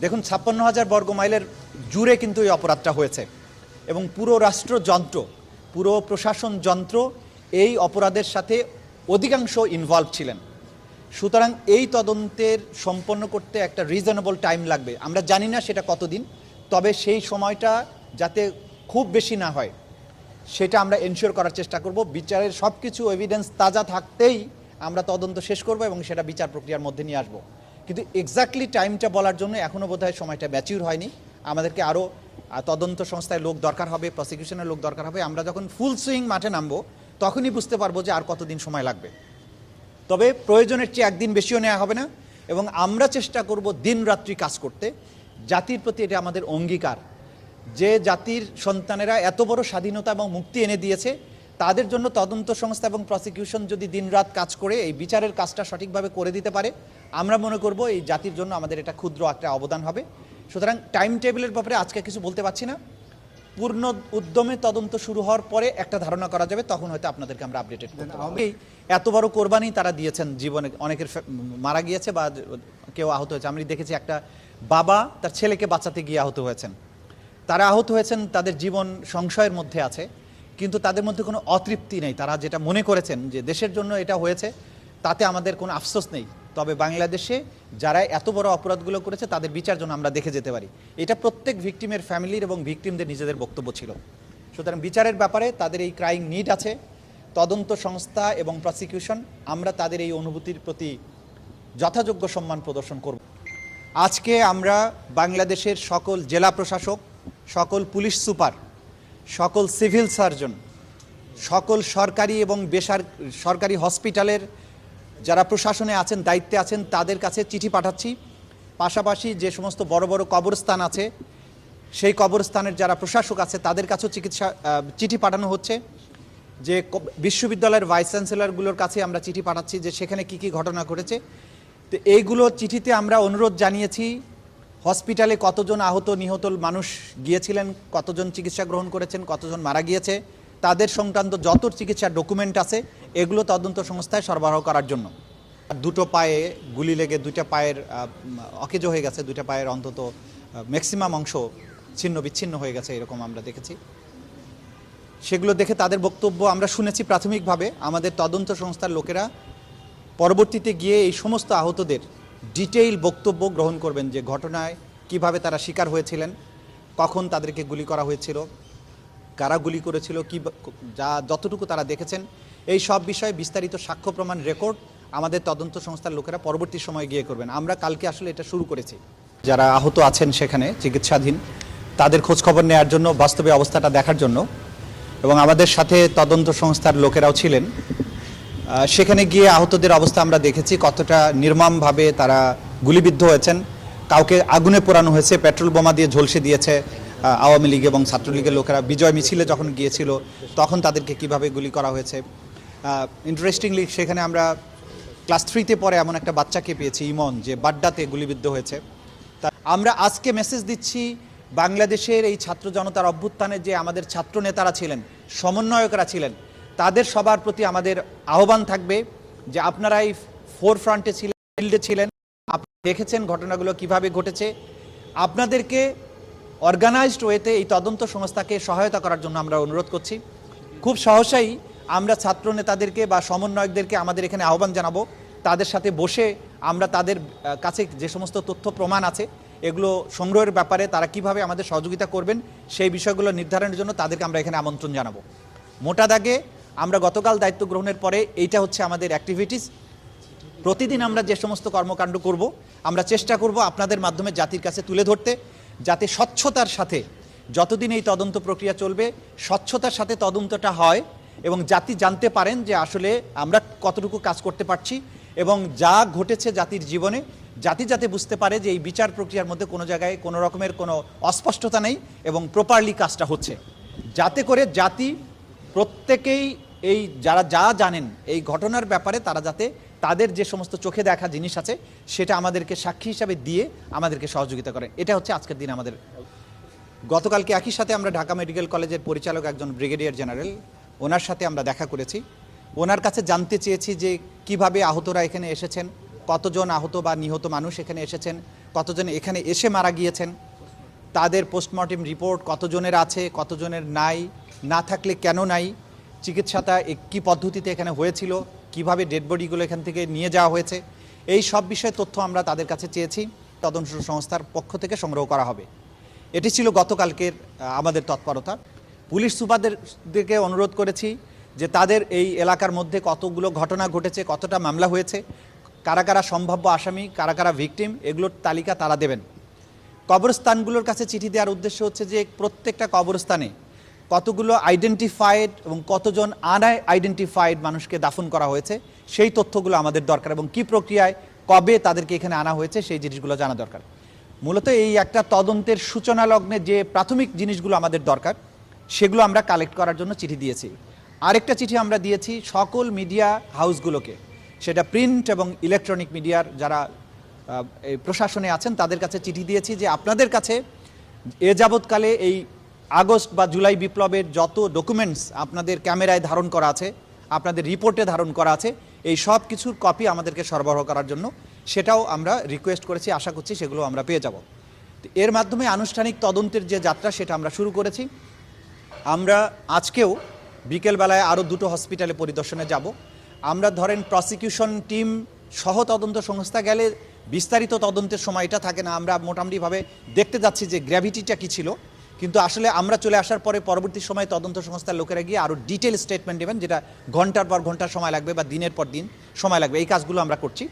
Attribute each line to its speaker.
Speaker 1: দেখুন, ছাপ্পান্ন হাজার বর্গ মাইলের জুড়ে কিন্তু এই অপরাধটা হয়েছে। এবং পুরো রাষ্ট্রযন্ত্র পুরো প্রশাসন যন্ত্র এই অপরাধের সাথে অধিকাংশ ইনভলভ ছিলেন। সুতরাং এই তদন্তের সম্পন্ন করতে একটা রিজনেবল টাইম লাগবে। আমরা জানি না সেটা কতদিন, তবে সেই সময়টা যাতে খুব বেশি না হয়, সেটা আমরা এনশিওর করার চেষ্টা করব। বিচারের সব কিছু এভিডেন্স তাজা থাকতেই আমরা তদন্ত শেষ করব এবং সেটা বিচার প্রক্রিয়ার মধ্যে নিয়ে আসব। কিন্তু এক্স্যাক্টলি টাইমটা বলার জন্য এখনও বোধহয় সময়টা ম্যাচিউর হয়নি। আমাদেরকে আরও তদন্ত সংস্থায় লোক দরকার হবে প্রসিকিউশনের লোক দরকার হবে। আমরা যখন ফুল সুইং মাঠে নামবো, তখনই বুঝতে পারব যে আর কতদিন সময় লাগবে। তবে প্রয়োজনের চেয়ে একদিন বেশিও নেওয়া হবে না এবং আমরা চেষ্টা করব দিন রাত্রি কাজ করতে। জাতির প্রতি এটা আমাদের অঙ্গীকার। যে জাতির সন্তানেরা এত বড় স্বাধীনতা এবং মুক্তি এনে দিয়েছে, তাদের জন্য তদন্ত সংস্থা এবং প্রসিকিউশন যদি দিনরাত কাজ করে, এই বিচারের কাজটা সঠিকভাবে করে দিতে পারে আমরা মনে করব এই জাতির জন্য আমাদের এটা ক্ষুদ্র একটা অবদান হবে। সুতরাং টাইম টেবিলের ব্যাপারে আজকে কিছু বলতে পারছি না। পূর্ণ উদ্যমে তদন্ত শুরু হওয়ার পরে একটা ধারণা করা যাবে তখন হয়তো আপনাদেরকে আমরা আপডেটেড এই এত বড় কোরবানি তারা দিয়েছেন জীবনে অনেকের মারা গিয়েছে বা কেউ আহত হয়েছে। আমি দেখেছি একটা বাবা তার ছেলেকে বাঁচাতে গিয়ে আহত হয়েছেন। তারা আহত হয়েছেন তাদের জীবন সংশয়ের মধ্যে আছে কিন্তু তাদের মধ্যে কোনো অতৃপ্তি নেই। তারা যেটা মনে করেছেন যে দেশের জন্য এটা হয়েছে তাতে আমাদের কোনো আফসোস নেই। তবে বাংলাদেশে যারা এত বড় অপরাধগুলো করেছে, তাদের বিচার জন্য আমরা দেখে যেতে পারি। এটা প্রত্যেক ভিকটিমের ফ্যামিলির এবং ভিকটিমদের নিজেদের বক্তব্য ছিল। সুতরাং বিচারের ব্যাপারে তাদের এই ক্রাইং নিড আছে। তদন্ত সংস্থা এবং প্রসিকিউশন, আমরা তাদের এই অনুভূতির প্রতি যথাযোগ্য সম্মান প্রদর্শন করব। আজকে আমরা বাংলাদেশের সকল জেলা প্রশাসক, সকল পুলিশ সুপার, সকল সিভিল সার্জন, সকল সরকারি এবং বেসার, সরকারি হসপিটালের যারা প্রশাসনে আছেন, দায়িত্বে আছেন, তাদের কাছে চিঠি পাঠাচ্ছি। পাশাপাশি যে সমস্ত বড় বড় কবরস্থান আছে, সেই কবরস্থানের যারা প্রশাসক আছে, তাদের কাছেও চিকিৎসা চিঠি পাঠানো হচ্ছে। যে বিশ্ববিদ্যালয়ের ভাইস চ্যান্সেলরগুলোর কাছে আমরা চিঠি পাঠাচ্ছি যে সেখানে কি কি ঘটনা ঘটেছে। তো এইগুলো চিঠিতে আমরা অনুরোধ জানিয়েছি, হসপিটালে কতজন আহত, নিহত মানুষ গিয়েছিলেন, কতজন চিকিৎসা গ্রহণ করেছেন, কতজন মারা গিয়েছে। তাদের সংক্রান্ত যত চিকিৎসার ডকুমেন্ট আছে, এগুলো তদন্ত সংস্থায় সরবরাহ করার জন্য। দুটো পায়ে গুলি লেগে, দুইটা পায়ের অকেজ হয়ে গেছে, দুইটা পায়ের অন্তত ম্যাক্সিমাম অংশ ছিন্ন বিচ্ছিন্ন হয়ে গেছে, এরকম আমরা দেখেছি। সেগুলো দেখে তাদের বক্তব্য আমরা শুনেছি প্রাথমিকভাবে। আমাদের তদন্ত সংস্থার লোকেরা পরবর্তীতে গিয়ে এই সমস্ত আহতদের ডিটেইল বক্তব্য গ্রহণ করবেন যে ঘটনায় কীভাবে তারা শিকার হয়েছিলেন, কখন তাদেরকে গুলি করা হয়েছিল কারা গুলি করেছিল, কি যা, যতটুকু তারা দেখেছেন, এই সব বিষয়ে বিস্তারিত সাক্ষ্য প্রমাণ রেকর্ড আমাদের তদন্ত সংস্থার লোকেরা পরবর্তী সময়ে গিয়ে করবেন। আমরা কালকে আসলে এটা শুরু করেছি। যারা আহত আছেন সেখানে, চিকিৎসাধীন, তাদের খোঁজখবর নেওয়ার জন্য, বাস্তবে অবস্থাটা দেখার জন্য এবং আমাদের সাথে তদন্ত সংস্থার লোকেরাও ছিলেন। সেখানে গিয়ে আহতদের অবস্থা আমরা দেখেছি, কতটা নির্মমভাবে তারা গুলিবিদ্ধ হয়েছেন। কাউকে আগুনে পোড়ানো হয়েছে, পেট্রোল বোমা দিয়ে ঝলসে দিয়েছে আওয়ামী লীগ এবং ছাত্রলীগের লোকেরা বিজয় মিছিলে যখন গিয়েছিল, তখন তাদেরকে কীভাবে গুলি করা হয়েছে? ইন্টারেস্টিংলি সেখানে আমরা ক্লাস থ্রিতে পরে এমন একটা বাচ্চাকে পেয়েছি, ইমন, যে বাড্ডাতে গুলিবিদ্ধ হয়েছে। তা আমরা আজকে মেসেজ দিচ্ছি বাংলাদেশের এই ছাত্র জনতার অভ্যুত্থানে যে আমাদের ছাত্র নেতারা ছিলেন, সমন্বয়করা ছিলেন, তাদের সবার প্রতি আমাদের আহ্বান থাকবে যে আপনারা এই ফোর ফ্রন্টে ছিলেন ফিল্ডে ছিলেন আপনারা দেখেছেন ঘটনাগুলো কীভাবে ঘটেছে। আপনাদেরকে অর্গানাইজড ওয়েতে এই তদন্ত সংস্থাকে সহায়তা করার জন্য আমরা অনুরোধ করছি। খুব সহসাই আমরা ছাত্র নেতাদেরকে বা সমন্বয়কদেরকে আমাদের এখানে আহ্বান জানাব। তাদের সাথে বসে আমরা তাদের কাছে যে সমস্ত তথ্য প্রমাণ আছে, এগুলো সংগ্রহের ব্যাপারে তারা কীভাবে আমাদের সহযোগিতা করবেন, সেই বিষয়গুলো নির্ধারণের জন্য তাদেরকে আমরা এখানে আমন্ত্রণ জানাব। মোটা দাগে আমরা গতকাল দায়িত্ব গ্রহণের পরে এইটা হচ্ছে আমাদের অ্যাক্টিভিটিস প্রতিদিন আমরা যে সমস্ত কর্মকাণ্ড করব, আমরা চেষ্টা করব আপনাদের মাধ্যমে জাতির কাছে তুলে ধরতে। যাতে স্বচ্ছতার সাথে যতদিন এই তদন্ত প্রক্রিয়া চলবে, স্বচ্ছতার সাথে তদন্তটা হয় এবং জাতি জানতে পারেন যে আসলে আমরা কতটুকু কাজ করতে পারছি এবং যা ঘটেছে জাতির জীবনে, জাতি যাতে বুঝতে পারে যে এই বিচার প্রক্রিয়ার মধ্যে কোনো জায়গায় কোনো রকমের কোনো অস্পষ্টতা নেই এবং প্রপারলি কাজটা হচ্ছে। যাতে করে জাতি প্রত্যেকেই এই, যারা যা জানেন এই ঘটনার ব্যাপারে তারা যাতে তাদের যে সমস্ত চোখে দেখা জিনিস আছে, সেটা আমাদেরকে সাক্ষী হিসাবে দিয়ে আমাদেরকে সহযোগিতা করেন এটা হচ্ছে আজকের দিন আমাদের। গতকালকে একই সাথে আমরা ঢাকা মেডিকেল কলেজের পরিচালক একজন ব্রিগেডিয়ার জেনারেল, ওনার সাথে আমরা দেখা করেছি। ওনার কাছে জানতে চেয়েছি যে কীভাবে আহতরা এখানে এসেছেন, কতজন আহত বা নিহত মানুষ এখানে এসেছেন, কতজন এখানে এসে মারা গিয়েছেন, তাদের পোস্টমর্টেম রিপোর্ট কতজনের আছে, কতজনের নাই, না থাকলে কেন নাই চিকিৎসাটা কী পদ্ধতিতে এখানে হয়েছিল কীভাবে ডেড বডিগুলো এখান থেকে নিয়ে যাওয়া হয়েছে, এই সব বিষয়ে তথ্য আমরা তাদের কাছে চেয়েছি, তদন্ত সংস্থার পক্ষ থেকে সংগ্রহ করা হবে। এটি ছিল গতকালকের আমাদের তৎপরতা। পুলিশ সুপারদের দিকে অনুরোধ করেছি যে তাদের এই এলাকার মধ্যে কতগুলো ঘটনা ঘটেছে, কতটা মামলা হয়েছে, কারা কারা সম্ভাব্য আসামি, কারা কারা ভিকটিম এগুলোর তালিকা তারা দেবেন। কবরস্থানগুলোর কাছে চিঠি দেওয়ার উদ্দেশ্য হচ্ছে যে প্রত্যেকটা কবরস্থানে কতগুলো আইডেন্টিফাইড এবং কতজন আনায় আইডেন্টিফাইড মানুষকে দাফন করা হয়েছে, সেই তথ্যগুলো আমাদের দরকার এবং কি প্রক্রিয়ায়, কবে তাদেরকে এখানে আনা হয়েছে, সেই জিনিসগুলো জানা দরকার। মূলত এই একটা তদন্তের সূচনা লগ্নে যে প্রাথমিক জিনিসগুলো আমাদের দরকার, সেগুলো আমরা কালেক্ট করার জন্য চিঠি দিয়েছি। আরেকটা চিঠি আমরা দিয়েছি সকল মিডিয়া হাউসগুলোকে সেটা প্রিন্ট এবং ইলেকট্রনিক মিডিয়ার যারা প্রশাসনে আছেন, তাদের কাছে চিঠি দিয়েছি যে আপনাদের কাছে এ যাবৎকালে এই আগস্ট বা জুলাই বিপ্লবের যত ডকুমেন্টস আপনাদের ক্যামেরায় ধারণ করা আছে, আপনাদের রিপোর্টে ধারণ করা আছে, এই সব কিছুর কপি আমাদেরকে সরবরাহ করার জন্য সেটাও আমরা রিকোয়েস্ট করেছি, আশা করছি সেগুলো আমরা পেয়ে যাব। এর মাধ্যমে আনুষ্ঠানিক তদন্তের যে যাত্রা, সেটা আমরা শুরু করেছি। আমরা আজকেও বিকেলবেলায় আরও দুটো হসপিটালে পরিদর্শনে যাব। আমরা ধরেন প্রসিকিউশন টিম সহ তদন্ত সংস্থা গেলে বিস্তারিত তদন্তের সময়টা থাকে না। আমরা মোটামুটিভাবে দেখতে যাচ্ছি যে গ্র্যাভিটিটা কী ছিল। কিন্তু আসলে আমরা চলে আসার পরে পরবর্তী সময়ে তদন্ত সংস্থার লোকেরা গিয়ে আরও ডিটেল স্টেটমেন্ট দেবেন, যেটা ঘণ্টার পর ঘণ্টা সময় লাগবে বা দিনের পর দিন সময় লাগবে। এই কাজগুলো আমরা করছি।